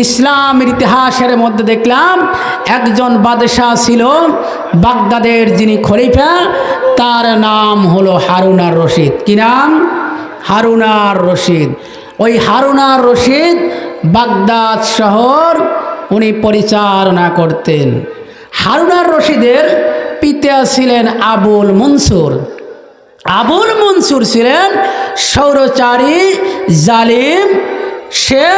ইসলামের ইতিহাসের মধ্যে দেখলাম, একজন বাদশাহ ছিল বাগদাদের যিনি খলিফা, তার নাম হলো হারুনার রশিদ। কি নাম? হারুনার রশিদ। ওই হারুনার রশিদ বাগদাদ শহর উনি পরিচালনা করতেন। হারুনার রশিদের পিতা ছিলেন আবুল মনসুর। আবুল মনসুর ছিলেন সৌরচারী জালিম। সে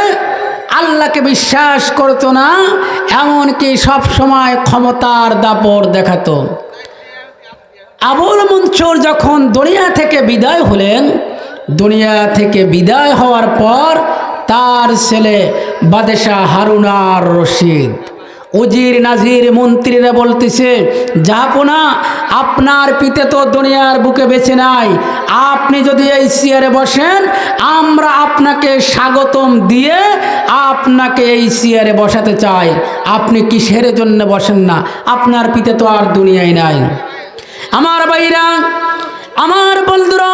আল্লাহকে বিশ্বাস করতো না, এমনকি সব সময় ক্ষমতার দাপট দেখাতো। আবুল মনসুর যখন দুনিয়া থেকে বিদায় হলেন, দুনিয়া থেকে বিদায় হওয়ার পর তার ছেলে বাদেশাহ হারুনার রশিদ। উজির নাজির মন্ত্রীরা বলতেছে জাহাপনা আপনার পিতে তো দুনিয়ার বুকে বেছে নাই। আপনি যদি এই চেয়ারে বসেন, আমরা আপনাকে স্বাগতম দিয়ে আপনাকে এই চেয়ারে বসাতে চাই। আপনি কিসের জন্য বসেন না? আপনার পিতে তো আর দুনিয়ায় নাই। আমার ভাইরা, আমার বন্ধুরা,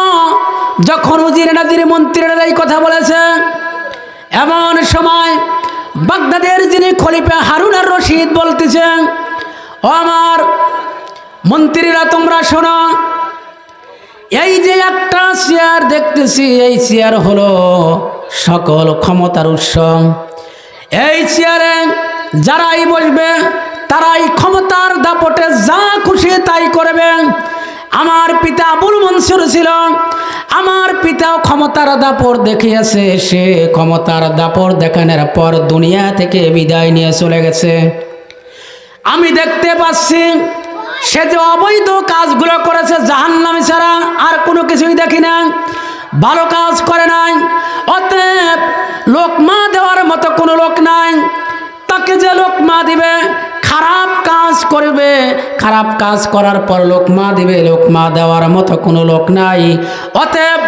যখন উজির নাজির মন্ত্রীরা এই কথা বলেছে, এমন সময় বাগদাদের যিনি খলিফা হারুন আর রশিদ বলতেছেন, ও আমার মন্ত্রীরা, তোমরা শোনো, এই যে একটা চেয়ার দেখতেছি, এই চেয়ার হলো সকল ক্ষমতার উৎস। এই চেয়ারে যারাই বসবে, তারাই ক্ষমতার দাপটে যা খুশি তাই করবে। আমার পিতা আবুল মনসুর ছিল। আমার পিতাও ক্ষমতার দাপট দেখিয়েছে। সে ক্ষমতার দাপট দেখানোর পর দুনিয়া থেকে বিদায় নিয়ে চলে গেছে। আমি দেখতে পাচ্ছি, সে যে অবৈধ কাজগুলো করেছে জাহান্নামে ছাড়া আর কোনো কিছুই দেখি না ভালো কাজ করে নাই। অতএব লোকমা দেওয়ার মতো কোনো লোক নাই। তাকে যে লোকমা দিবে খারাপ কাজ করার পর লোকমা দিবে, লোকমা দেওয়ার মতো কোনো লোক নাই। অতএব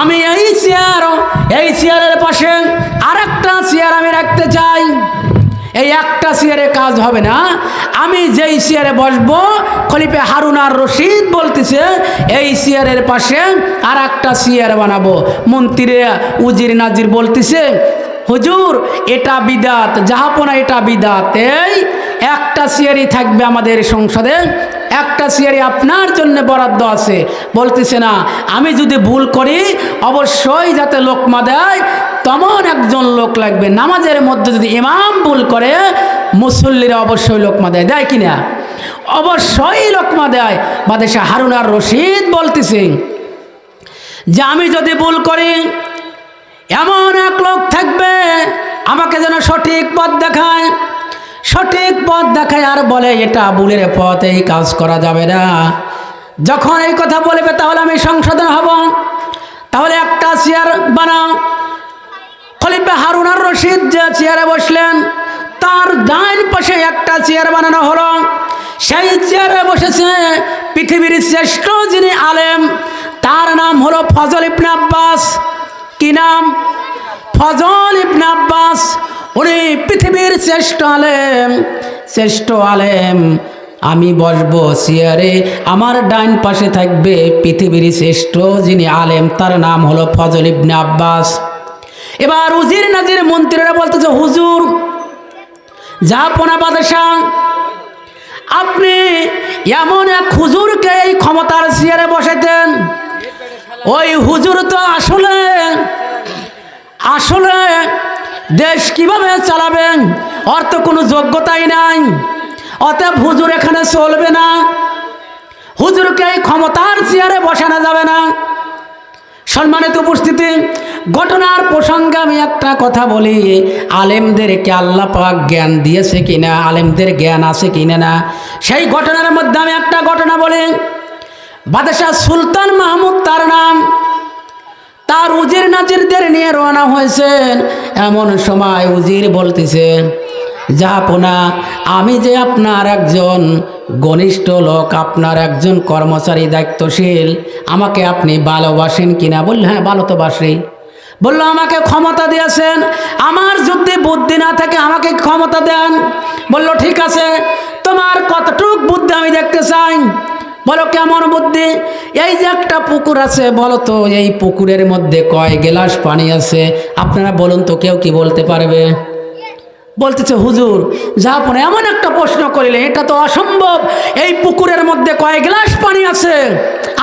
আমি এই চেয়ার এই চেয়ারের পাশে আরেকটা চেয়ার আমি রাখতে চাই। এই একটা চেয়ারে কাজ হবে না। আমি যেই চেয়ারে বসবো, খলিফে হারুনার রশিদ বলতেছে, এই চেয়ারের পাশে আর একটা চেয়ার বানাবো। মন্ত্রী উজির নাজির বলতেছে হুজুর, এটা বিদাত যাহাপনা এটা বিদাত। এই একটা চেয়ারই থাকবে আমাদের সংসদে, একটা চেয়ারই আপনার জন্য বরাদ্দ আছে। বলতেছে না, আমি যদি ভুল করি, অবশ্যই যাতে লোকমা দেয় তেমন একজন লোক লাগবে। নামাজের মধ্যে যদি ইমাম ভুল করে, মুসল্লিরা অবশ্যই লোকমা দেয় দেয় কিনা অবশ্যই লোকমা দেয় বাদেশা হারুনার রশিদ বলতেছে যে, আমি যদি ভুল করি এমন এক লোক থাকবে, আমাকে যেন সঠিক পথ দেখায়। সঠিক পথ দেখায় আর বলে, এটা ভুলের পথ, এই কাজ করা যাবে না। যখন এই কথা বলবে, তাহলে আমি সংশোধন হব। তাহলে একটা চেয়ার বানাও। খলিফা হারুনার রশিদ যে চেয়ারে বসলেন, তার ডাইন পাশে একটা চেয়ার বানানো হলো। সেই চেয়ারে বসেছে পৃথিবীর শ্রেষ্ঠ যিনি আলেম, তার নাম হলো ফজল ইবনে আব্বাস। কি নাম ফজল ইবনে আব্বাস, উনি পৃথিবীর শ্রেষ্ঠ আলেম শ্রেষ্ঠ আলেম। আমি বসবো চেয়ারে আমার ডাইন পাশে থাকবে পৃথিবীর শ্রেষ্ঠ যিনি আলেম, তার নাম হলো ফজল ইবনে আব্বাস। এবার উজির নাজির মন্ত্রীরা বলতেছে, হুজুর জাহাপনা বাদশাহ, আপনি এমন এক হুজুরকে এই ক্ষমতার চেয়ারে বসাইতেন ওই হুজুর তো আসলে আসলে দেশ কীভাবে চালাবেন? ওর তো কোনো যোগ্যতাই নাই। অতএব হুজুর এখানে চলবে না। হুজুরকে এই ক্ষমতার চেয়ারে বসানো যাবে না। সম্মানিত উপস্থিতি, ঘটনার প্রসঙ্গে আমি একটা কথা বলি। আলেমদেরকে আল্লাহ পাক জ্ঞান দিয়েছে কিনা, আলেমদের জ্ঞান আছে কিনা না? সেই ঘটনার মধ্যে আমি একটা ঘটনা বলি। বাদশাহ সুলতান মাহমুদ তার নাম। তার উজির নাজিরদের নিয়ে রওনা হয়েছেন। এমন সময় উজির বলতেছে জাহাপনা আমি যে আপনার একজন ঘনিষ্ঠ লোক, আপনার একজন কর্মচারী দায়িত্বশীল, আমাকে আপনি ভালোবাসেন কিনা? বললে হ্যাঁ ভালো তো বাসি। বলল, আমাকে ক্ষমতা দিয়েছেন। আমার যদি বুদ্ধি না থাকে আমাকে ক্ষমতা দেন। বলল, ঠিক আছে, তোমার কতটুক বুদ্ধি আমি দেখতে চাই? বলো কেমন বুদ্ধি? এই যে একটা পুকুর আছে, বলো তো, এই পুকুরের মধ্যে কয় গেলাস পানি আছে? আপনারা বলুন তো, কেউ কি বলতে পারবে? বলতেছে, হুজুর যাপন এমন একটা প্রশ্ন করিলে এটা তো অসম্ভব। এই পুকুরের মধ্যে কয় গ্লাস পানি আছে?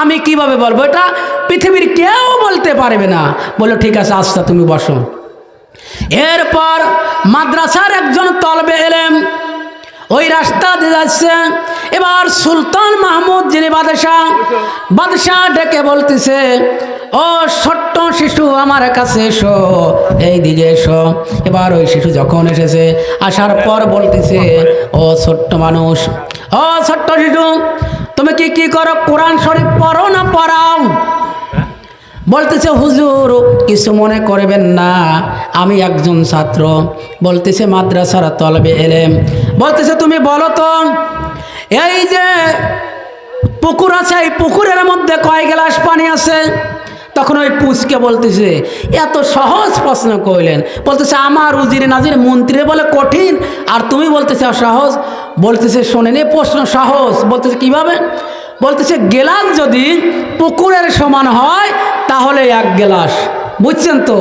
আমি কীভাবে বলব? এটা পৃথিবীর কেউ বলতে পারবে না। বলো, ঠিক আছে আচ্ছা তুমি বসো। এরপর মাদ্রাসার একজন তলবে এলেন ওই রাস্তা দিয়ে যাচ্ছে। এবার সুলতান মাহমুদ, যিনি বাদশাহ বাদশাহ ডেকে বলতেছে, ও ছোট্ট শিশু, আমার কাছে এসো, এই দিকে এসো। এবার ওই শিশু যখন এসেছে, আসার পর বলতেছে, ও ছোট্ট মানুষ, ও ছোট্ট শিশু, তুমি কি কি করো? কোরআন শরীফ পড়ো না পড়াও? বলতেছে, হুজুর, কিছু মনে করবেন না, আমি একজন ছাত্র। বলতেছে, মাদ্রাসার তলবে এলেম। বলতেছে, তুমি বলো তো, এই যে পুকুর আছে, এই পুকুরের মধ্যে কয় গ্লাস পানি আছে? তখন ওই পুচকে বলতেছে, এত সহজ প্রশ্ন করলেন বলতেছে, আমার উজির নাজির মন্ত্রী বলে কঠিন, আর তুমি বলতেছে সহজ বলতেছে, শোনেন প্রশ্ন সহজ। বলতেছে, কীভাবে? বলতেছে গেলাস যদি পুকুরের সমান হয় তাহলে এক গেলাস। বুঝছেন তো?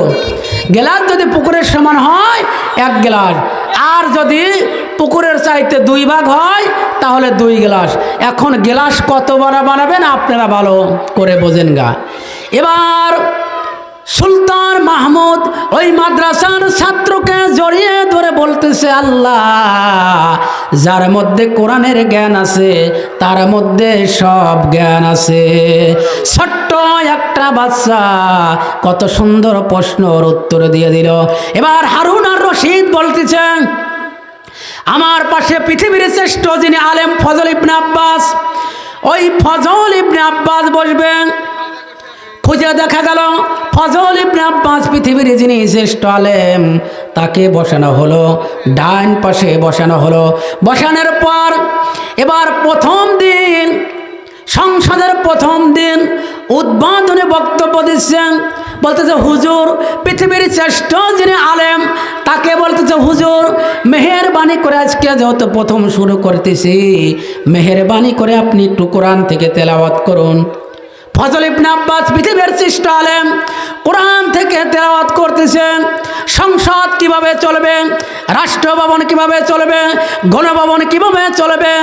গেলাস যদি পুকুরের সমান হয়, এক গেলাস। আর যদি পুকুরের চাইতে দুই ভাগ হয়, তাহলে দুই গ্লাস। এখন গ্লাস কত বড় বানাবেন? আপনারা ভালো করে বোঝেন গা। এবার সুলতান মাহমুদ ওই মাদ্রাসার ছাত্রকে জড়িয়ে ধরে বলতেছে, আল্লাহ, যার মধ্যে কোরআনের জ্ঞান আছে, তার মধ্যে সব জ্ঞান আছে। ছোট্ট একটা বাচ্চা কত সুন্দর প্রশ্নর উত্তর দিয়ে দিল। এবার হারুন আর রশিদ বলতেছেন, আমার পাশে পৃথিবীর শ্রেষ্ঠ যিনি আলেম ফজল ইবনে আব্বাস, ওই ফজল ইবনে আব্বাস বসবেন। খুঁজে দেখা গেল, ফজল ইবনে আব্বাস পৃথিবীর যিনি শ্রেষ্ঠ আলেম, তাকে বসানো হলো, ডান পাশে বসানো হলো। বসানোর পর এবার প্রথম দিন সংসদের প্রথম দিন উদ্বোধনে বক্তব্য দিচ্ছেন, বলতেছে, হুজুর, পৃথিবীর শ্রেষ্ঠ যিনি আলেম, তাকে বলতেছে, হুজুর, মেহেরবানি করে আজকে যেহেতু প্রথম শুরু করতেছি, মেহেরবানি করে আপনি একটু কোরআন থেকে তেলাওয়াত করুন। ফজল ইবনে আব্বাস পৃথিবীর সৃষ্ট আলেম, কোরআন থেকে তেলাওয়াত করতেছেন। সংসদ কীভাবে চলবে রাষ্ট্র ভবন কীভাবে চলবে, গণভবন কীভাবে চলবে,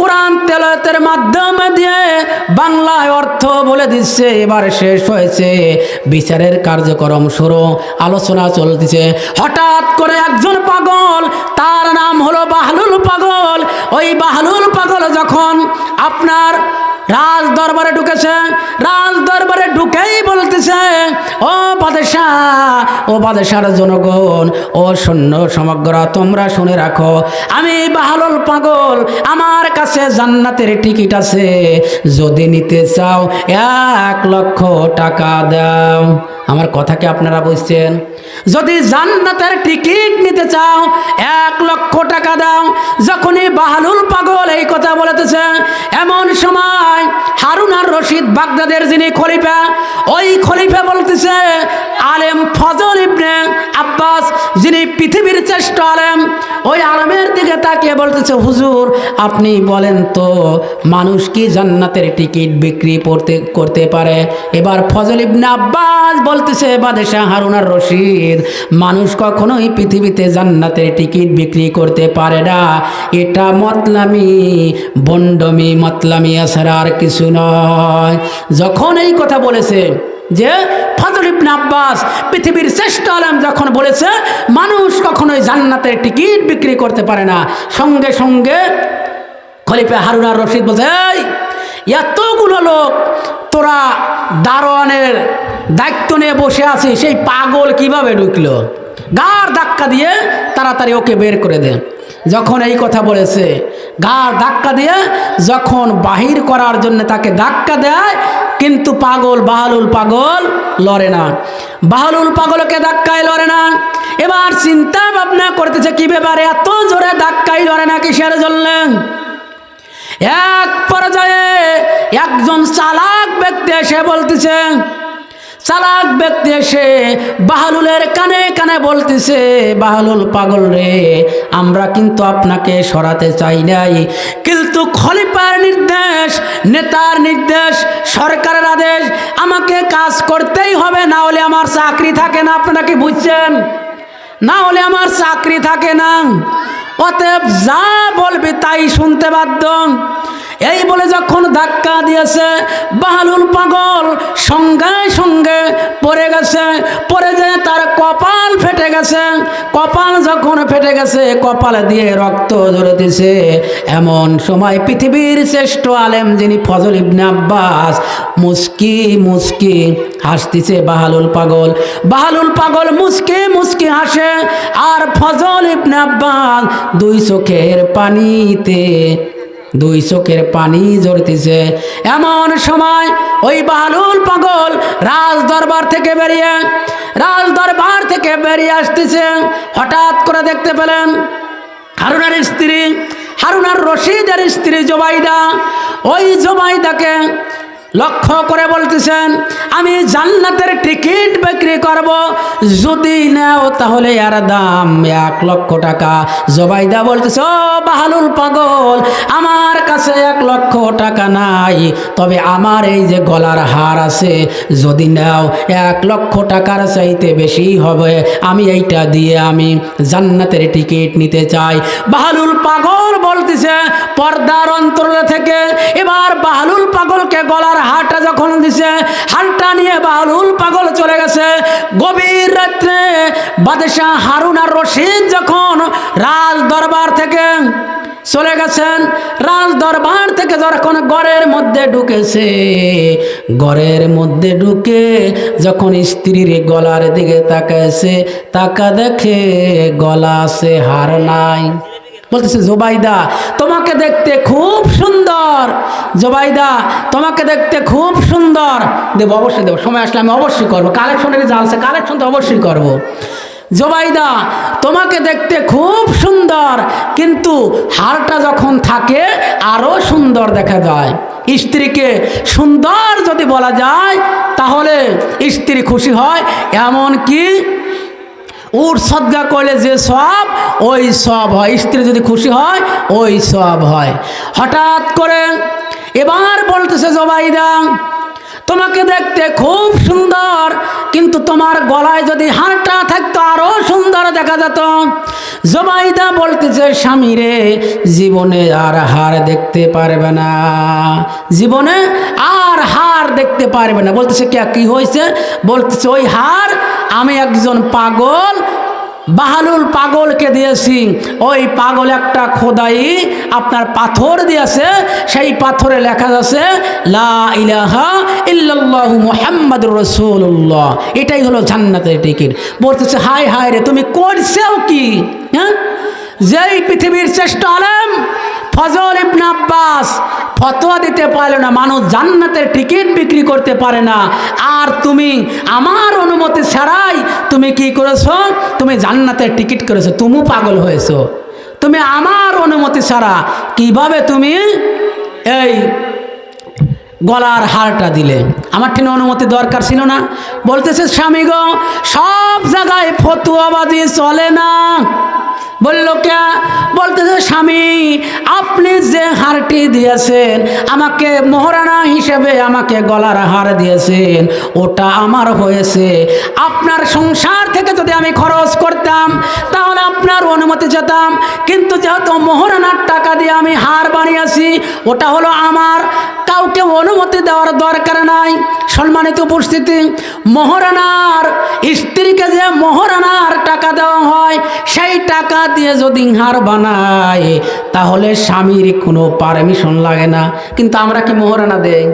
কোরআন তেলাতের মাধ্যমে দিয়ে বাংলায় অর্থ বলে দিচ্ছে, এবার শেষ হয়েছে। বিচারের কার্যক্রম শুরু, আলোচনা চলতেছে। হঠাৎ করে একজন পাগল, তার নাম হলো বাহলুল পাগল। ওই বাহলুল পাগল যখন আপনার রাজ দরবারে ঢুকেছে, রাজ দরবারে ঢুকেই বলতেছে, ও বাদশাহ, ও বাদশার জনগণ, ও সৈন্য সমগ্র তোমরা শুনে রাখো, আমি বাহালুল পাগল, আমার কাছে জান্নাতের টিকিট আছে, যদি নিতে চাও এক লক্ষ টাকা দাও। আমার কথা কি আপনারা বুঝছেন? যদি জান্নাতের টিকিট নিতে চাও, এক লক্ষ টাকা দাও, যখনই বাহালুল পাগল এই কথা বলেতেছে, এমন সময় হারুন আর রশিদ বাগদাদের যিনি খলিফা, ওই খলিফা বলতেছে, আলেম ফজল ইবনে আব্বাস, যিনি পৃথিবীর শ্রেষ্ঠ আলেম, ওই আলমের দিকে তাকিয়ে বলতেছে, হুজুর, আপনি বলেন তো, মানুষ কি জান্নাতের টিকিট বিক্রি করতে করতে পারে? এবার ফজল ইবনে আব্বাস বলতেছে, বাদেশাহ হারুন আর রশিদ, মানুষ কখনোই পৃথিবীতে জান্নাতের টিকিট বিক্রি করতে পারে না। এটা মতলামি, বন্ডমি, মতলামি, এছাড়া আর কিছু নয়। যখন এই কথা বলেছে যে ফজল ইবনে আব্বাস পৃথিবীর শ্রেষ্ঠ আলম যখন বলেছে, মানুষ কখনোই জান্নাতের টিকিট বিক্রি করতে পারে না। সঙ্গে সঙ্গে খলিফা হারুন আর রশিদ বলছে, এই, এতগুলো লোক তোরা দারোয়ানের দায়িত্ব নিয়ে বসে আছিস, সেই পাগল কীভাবে ঢুকলো? গার ধাক্কা দিয়ে তাড়াতাড়ি ওকে বের করে দে। যখন এই কথা বলেছে গা ধাক্কা দিয়ে যখন বাহির করার জন্য তাকে ধাক্কা দেয়, কিন্তু পাগল, বাহালুল পাগল লড়ে না। বাহালুল পাগলকে ধাক্কায় লড়ে না। এবার চিন্তা ভাবনা করতেছে, কি ব্যাপারে, এত জোরে ধাক্কাই লড়ে না কিসের জন্য? এক পর্যায়ে একজন চালাক ব্যক্তি এসে বলতেছে চালাক ব্যক্তি এসে বাহালুলের কানে কানে বলতেছে, বাহালুল পাগল রে, আমরা কিন্তু আপনাকে সরাতে চাই নাই। কিন্তু খলিফার নির্দেশ, নেতার নির্দেশ, সরকারের আদেশ, আমাকে কাজ করতেই হবে, না হলে আমার চাকরি থাকে না, আপনারা কি বুঝছেন? না হলে আমার চাকরি থাকে না। অতএব যা বলবি তাই শুনতে বাধ্য। এই বলে যখন ধাক্কা দিয়েছে বাহালুল পাগল সঙ্গে সঙ্গে পড়ে গেছে পরে যে তার গেছে, কপাল যখন ফেটে গেছে, কপাল দিয়ে রক্ত ঝরেতেছে এমন সময় পৃথিবীর শ্রেষ্ঠ আলেম যিনি ফজল ইবনে আব্বাস, মুস্কি মুস্কি হাসতেছে বাহালুল পাগল। বাহালুল পাগল মুস্কি মুস্কি হাসে, আর ফজল ইবনে আব্বাস দুই চোখের পানিতে দুই চোখের পানি ঝরতেছে। এমন সময় ওই বালুল পাগল রাজ দরবার থেকে বেরিয়ে রাজ দরবার থেকে বেরিয়ে আসতেছে। হঠাৎ করে দেখতে পেলেন হারুনার স্ত্রী, হারুনার রশিদের স্ত্রী জোবাইদা। ওই জোবাইদাকে লক্ষ্য করে বলতেছেন, আমি জান্নাতের টিকিট বিক্রি করব, যদি নাও তাহলে আর দাম এক লক্ষ টাকা। জবাইদা বলতেছে, ও বাহালুল পাগল, আমার কাছে এক লক্ষ টাকা নাই, তবে আমার এই যে গলার হার আছে, যদি নাও এক লক্ষ টাকার চাইতে বেশি হবে, আমি এইটা দিয়ে আমি জান্নাতের টিকিট নিতে চাই। বাহালুল পাগল বলতেছে, পর্দার অন্তর থেকে। এবার বাহালুল পাগলকে গলার হারটা যখন দিছে, হারটা নিয়ে বাহালুল পাগল চলে গেছে। গভীর রাত্রে বাদশাহ হারুন আর রশিদ যখন রাজ দরবার থেকে চলে গেছেন, রাজ দরবার থেকে যখন ঘরের মধ্যে ঢুকেছে, ঘরের মধ্যে ঢুকে যখন স্ত্রীর গলার দিকে তাকাইছে, তাকা দেখে গলা আছে হার নাই। বলতেছে, জোবাইদা, তোমাকে দেখতে খুব সুন্দর। জোবাইদা, তোমাকে দেখতে খুব সুন্দর। দেবো, অবশ্যই দেবো, সময় আসলে আমি অবশ্যই করব। কালেকশনের যা আছে কালেকশন তো অবশ্যই করব। জোবাইদা, তোমাকে দেখতে খুব সুন্দর, কিন্তু হারটা যখন থাকে আরও সুন্দর দেখা যায়। স্ত্রীকে সুন্দর যদি বলা যায়, তাহলে স্ত্রী খুশি হয়। এমন কি উট সদ্গা করলে যে সব ওই সব হয়। স্ত্রী যদি খুশি হয়, ওই সব হয়। হঠাৎ করে এবার বলতেছে জবাইদা, তোমাকে দেখতে খুব সুন্দর, কিন্তু তোমার গলায় যদি হারটা থাকতো, আরও সুন্দর দেখা যেত। জবাইদা বলতেছে, স্বামী রে, জীবনে আর হার দেখতে পারবে না। জীবনে আর হার দেখতে পারবে না। বলতেছে, কে, কি হয়েছে? বলতেছে, ওই হার আমি একজন পাগল বাহালুল পাগলকে দিয়েছি। ওই পাগল একটা খোদাই আপনার পাথর দিয়েছে। সেই পাথরে লেখা আছে, লা ইলাহা এটাই হলো জান্নাতের টিকিট। বলতেছে, হায় হায় রে, তুমি করছেও কি? হ্যাঁ? যেই পৃথিবীর শ্রেষ্ঠ আলেম ফজল ইবনে আব্বাস ফতোয়া দিতে পারল না, মানুষ জান্নাতের টিকিট বিক্রি করতে পারে না। আর তুমি আমার অনুমতি ছাড়াই তুমি কি করেছ? তুমি জান্নাতের টিকিট করেছ, তুমি পাগল হয়েছো। তুমি আমার অনুমতি ছাড়া কীভাবে তুমি এই গলার হারটা দিলে। আমার ঠিক অনুমতি দরকার ছিল না। বলতেছে, স্বামী গো, সব জায়গায় ফতুয়াবাজি চলে না। বলল, কে? বলতেছে, স্বামী, আপনি যে হারটি দিয়েছেন, আমাকে মহারানা হিসেবে আমাকে গলার হার দিয়েছেন, ওটা আমার হয়েছে। আপনার সংসার থেকে যদি আমি খরচ করতাম, তাহলে আপনার অনুমতি যেতাম। কিন্তু যেহেতু মহারানার টাকা দিয়ে আমি হার বানিয়েছি, ওটা হলো আমার কাউকে অনুমতি দেওয়ার দরকার নাই। সম্মানিত উপস্থিতি, মহারানার স্ত্রীকে যে মহারানার টাকা দেওয়া হয়, সেই টাকা দিয়ে যদি হার বানায়, তাহলে স্বামীর কোনো পারমিশন লাগে না। কিন্তু আমরা কি মহারানা দেই?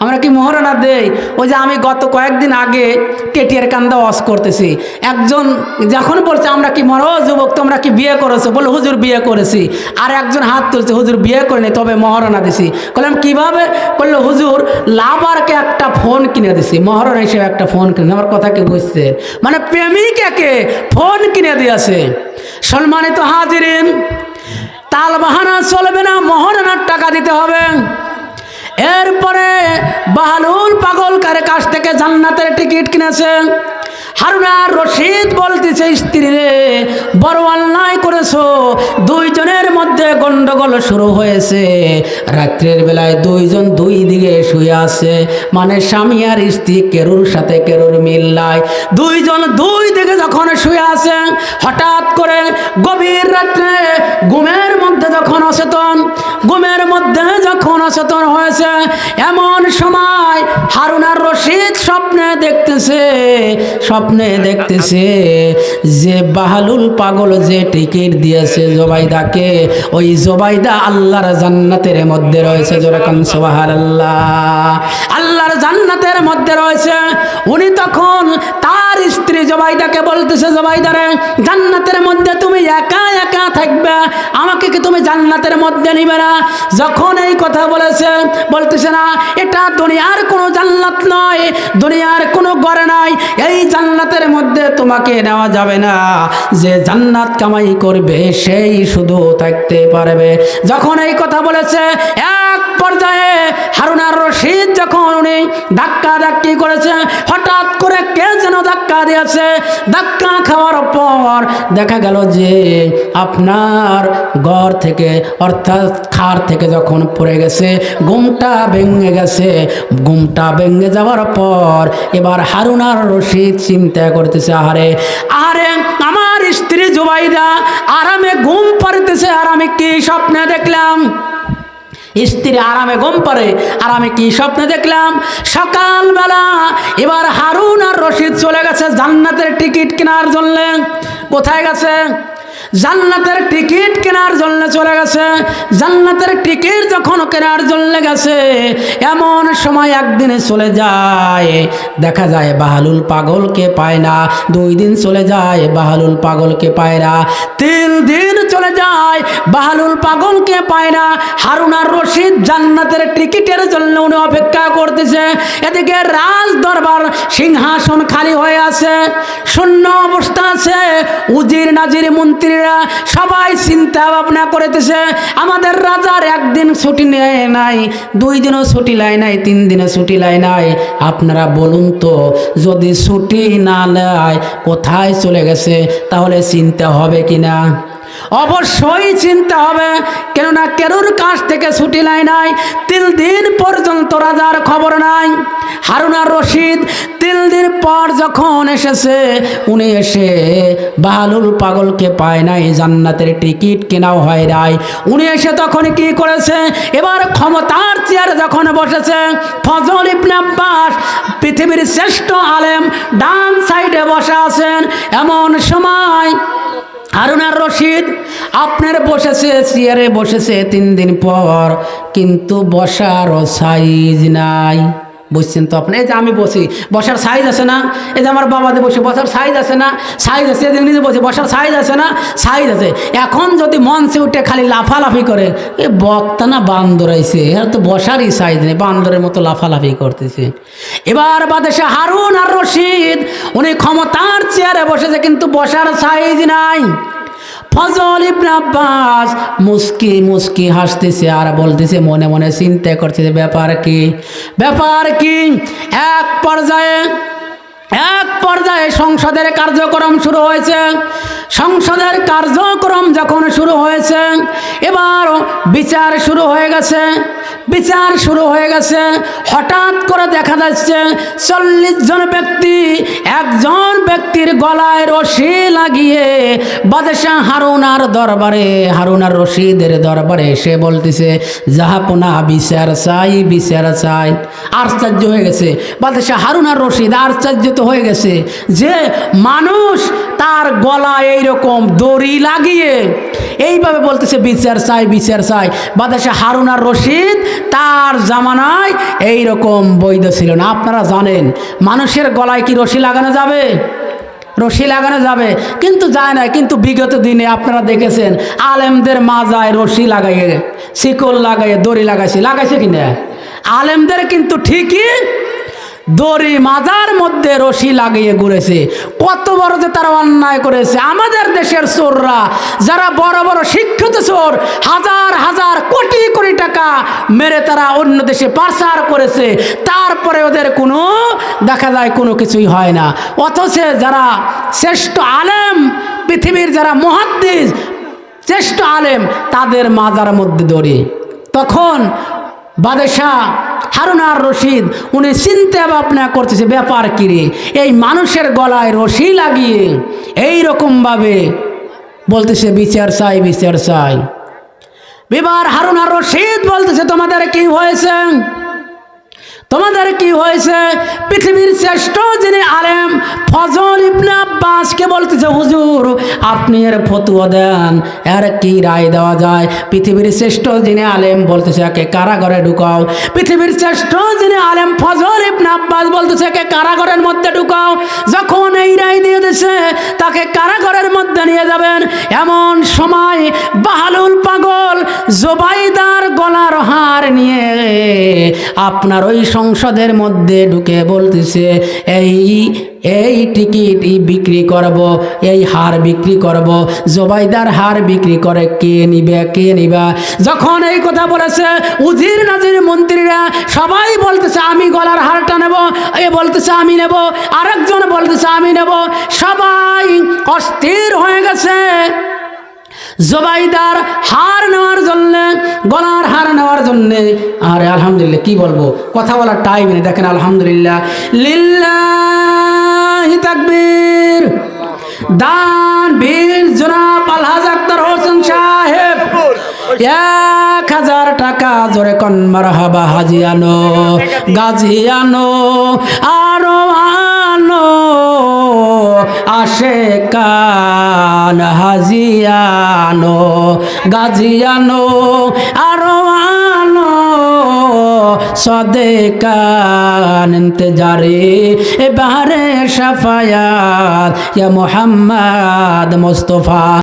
আমরা কি মহারানা দেই? ওই যে আমি গত কয়েকদিন আগে টেটিয়ার কান্দা ওয়াশ করতেছি। একজন যখন বলছে, আমরা কি মর যুবক, তোমরা কি বিয়ে করেছ? বলে, হুজুর বিয়ে করেছি। আর একজন হাত তুলছে, হুজুর বিয়ে করিনি তবে মহারানা দিছি। বললাম কীভাবে? বলল, হুজুর, লাভারকে একটা ফোন কিনে দিছি। মহারানা হিসেবে একটা ফোন কিনে আমার কথা কি বুঝছে? মানে প্রেমিকাকে ফোন কিনে দিয়েছে? সম্মানিত হাজিরিন তাল বাহানা চলবে না, মহারানার টাকা দিতে হবে। এরপরে বাহালুল পাগলকারের কাছ থেকে জান্নাতের টিকিট কিনেছে। হারুনার রশিদ বলতেছে, স্ত্রী রে, বড় অন্যায় করেছ। দুইজনের মধ্যে গন্ডগোল শুরু হয়েছে। রাত্রের বেলায় দুইজন দুই দিকে শুয়ে আছে। মানে স্বামী আর স্ত্রী কেরুর সাথে কেরুর মিল নাই। দুইজন দুই দিকে যখন শুয়ে আছে, হঠাৎ করে গভীর রাত্রে ঘুমের মধ্যে যখন অচেতন ঘুমের মধ্যে যখন অচেতন হয়েছে, এমন সময় হারুনার রশিদ স্বপ্নে দেখতেছে স্বপ্নে দেখতেছে যে বাহালুল পাগল যে টিকিট দিয়েছে জোবাইদাকে, ওই জোবাইদা আল্লাহর জান্নাতের মধ্যে রয়েছে যেরকম সোহার আল্লাহ আল্লাহর জান্নাতের মধ্যে রয়েছে। উনি তখন তার স্ত্রী জবাইদাকে বলতেছে জবাইদারে জান্নাতের মধ্যে তুমি একা একা থাকবে, আমাকে কি তুমি জান্নাতের মধ্যে নিবে না? যখন এই কথা বলেছে, বলতেছে না, এটা দুনিয়ার কোনো জান্নাত নয়, দুনিয়ার কোনো গড়ে নাই, এই জান্নাতের মধ্যে তোমাকে নেওয়া যাবে না। যে জান্নাত কামাই করবে, সেই শুধু থাকতে পারবে। যখন এই কথা বলেছে, এক পর্যায়ে হারুনার রশিদ যখন উনি ধাক্কা ধাক্কি করেছে, হঠাৎ করে কে যেন ধাক্কা দিয়েছে, ধাক্কা খাওয়ার পর দেখা গেল যে আপনার ঘর থেকে অর্থাৎ খার থেকে যখন পড়ে গেছে, ঘুমটা ভেঙে গেছে। ঘুমটা ভেঙে যাওয়ার পর এবার হারুনার রশিদ চিন্তা করতেছে, আহারে, আরে আমার স্ত্রী জুবাইদা আরামে ঘুম পাড়তেছে, আর আমি কি স্বপ্নে দেখলাম? স্ত্রী আরামে ঘুম পারে আর আমি কি স্বপ্নে দেখলাম? সকালবেলা এবার হারুন আর রশিদ চলে গেছে জান্নাতের টিকিট কেনার জন্য। কোথায় গেছে? জান্নাতের টিকিট কেনার জন্য চলে গেছে। জান্নাতের টিকিট যখন কেনার জন্য গেছে, এমন সময় একদিনে চলে যায়। দেখা যায় বাহালুল পাগলকে পায় না। দুই দিন চলে যায়, বাহালুল পাগলকে পায় না। তিন দিন চলে যায়, বাহালুল পাগলকে পায় না। হারুনার রশিদ জান্নাতের টিকিটের জন্য উনি অপেক্ষা করতেছে। এদিকে রাজ দরবার সিংহাসন খালি হয়ে আছে। শূন্য অবস্থা আছে। উজির নাজির মন্ত্রীরা সবাই চিন্তা ভাবনা করেতেছে, আমাদের রাজার একদিন ছুটি নেয় নাই, দুই দিনও ছুটি লাই নাই, তিন দিনও ছুটি লাই নাই। আপনারা বলুন তো, যদি ছুটি না নেয় কোথায় চলে গেছে? তাহলে চিন্তা হবে কি না অবশ্যই চিন্তা হবে, কেননা কেরুর কাছ থেকে ছুটি নাই নাই তিন দিন পর্যন্ত রাজার খবর নাই। হারুনার রশিদ তিন দিন পর যখন এসেছে, উনি এসে বাহালুল পাগলকে পায় নাই, জান্নাতের টিকিট কেনাও হয় নাই। উনি এসে তখন কি করেছে? এবার ক্ষমতার চেয়ারে যখন বসেছে, ফজল ইবনে আব্বাস পৃথিবীর শ্রেষ্ঠ আলেম ডান সাইডে বসে আছেন, এমন সময় হারুনার রশিদ আপনার বসেছে চেয়ারে বসেছে তিন দিন পর কিন্তু বসারও সাইজ নাই। বুঝছেন তো আপনি? এই যে আমি বসি, বসার সাইজ আছে না? এই যে আমার বাবা যে বসে বসার সাইজ আছে না? সাইজ আছে যে নিজে বসে বসার সাইজ আছে না? সাইজ আছে। এখন যদি মঞ্চে উঠে খালি লাফালাফি করে, এ বক্তা না বান্দর আইছে এর তো বসারই সাইজ নেই, বান্দরের মতো লাফালাফি করতেছে। এবার বাদেশে হারুন আর রশিদ, উনি ক্ষমতার চেয়ারে বসেছে, কিন্তু বসার সাইজ নাই। ফজল ইবনে আব্বাস মুস্কি মুস্কি হাসতেছে আর বলতেছে, মনে মনে চিন্তা করছে ব্যাপার কি? ব্যাপার কি? এক পর্যায়ে এক পর্যায়ে সংসদের কার্যক্রম শুরু হয়েছে। সংসদের কার্যক্রম যখন শুরু হয়েছে, এবার বিচার শুরু হয়ে গেছে। বিচার শুরু হয়ে গেছে। হঠাৎ করে দেখা যাচ্ছে, চল্লিশ জন ব্যক্তি একজন ব্যক্তির গলায় রশি লাগিয়ে বাদশাহ হারুনার দরবারে, হারুনার রশিদের দরবারে সে বলতেছে জাহাপনা বিচার চাই বিচার চাই। আশ্চর্য হয়ে গেছে। বাদশাহ হারুনার রশিদ আশ্চর্য তো হয়ে গেছে যে মানুষ তার গলায় এইরকম দড়ি লাগিয়ে এইভাবে বলতেছে, বিচার চাই বিচার চাই। বাদশাহ হারুনার রশিদ তার জামানায় এই রকম বৈধ ছিল না। আপনারা জানেন, মানুষের গলায় কি রশি লাগানো যাবে? রশি লাগানো যাবে। কিন্তু যায় না। কিন্তু বিগত দিনে আপনারা দেখেছেন, আলেমদের মাজায় রশি লাগাইয়ে, শিকল লাগাইয়ে, দড়ি লাগাইছে। লাগাইছে কিনা? আলেমদের কিন্তু ঠিকই দড়ি মাজার মধ্যে রশি লাগিয়ে ঘুরেছে। কত বড় যে তারা অন্যায় করেছে। আমাদের দেশের চোররা, যারা বড় বড় শিক্ষিত চোর, হাজার হাজার কোটি কোটি টাকা মেরে তারা অন্য দেশে পাচার করেছে। তারপরে ওদের কোনো, দেখা যায় কোনো কিছুই হয় না। অথচ যারা শ্রেষ্ঠ আলেম, পৃথিবীর যারা মহাদ্দিস, শ্রেষ্ঠ আলেম, তাদের মাজার মধ্যে দড়ি। তখন বাদশাহ হারুনার রশিদ, উনি চিন্তা ভাবনা করতেছে, ব্যাপার কিরে এই মানুষের গলায় রশি লাগিয়ে এই রকমভাবে বলতেছে, বিচার চাই বিচার চাই। বিবার হারুনার রশিদ বলতেছে, তোমাদের কি হয়েছে? তোমাদের কি হয়েছে? পৃথিবীর শ্রেষ্ঠ যিনি আলেম, ফজল ইবনে আব্বাসকে বলতেছে, হুজুর, আপনি এর ফতুয়া দেন। এর কি রায় দেওয়া যায়? পৃথিবীর শ্রেষ্ঠ যিনি আলেম বলতেছে, একে কারাগারে ঢুকাও। পৃথিবীর শ্রেষ্ঠ যিনি আলেম, ফজল ইবনে আব্বাস বলতেছে, একে কারাগারের মধ্যে ঢুকাও। যখন এই রায় দিয়ে দিছে, তাকে কারাগারের নিয়ে যাবেন। এমন সময় বাহালুল পাগল জোবাইদার গলার হার নিয়ে আপনার ওই সংসদের মধ্যে ঢুকে বলতেছে, এই এই টিকিট বিক্রি করব, এই হার বিক্রি করব, জবাইদার হার বিক্রি করে কে নিবে, কে নিবা? যখন এই কথা বলেছে, উজির নাজির মন্ত্রীরা সবাই বলতেছে, আমি গলার হারটা নেব, এ বলতেছে, আমি নেব, আরেকজন বলতেছে, আমি নেব। সবাই অস্থির হয়ে গেছে। জবাইদার হার নেওয়ার জন্য, গলার হার নেওয়ার জন্য, আরে আলহামদুলিল্লাহ, কি বলব? কথা বলার টাইম নেই, দেখেন, আলহামদুলিল্লাহ। লিল্লাহি তাকবীর। দান বীর জনাব আলহাজ আক্তার হোসেন সাহেব। এক হাজার টাকা জোরে কন, মারহাবা হাজিয়ানো গাজিয়ানো আরও আনো আসে কান হাজিয়ানো গাজিয়ানো আরও সদেকান ইন্তজারে। এবারে সাফায়াত ইয়া মোহাম্মদ মুস্তফা।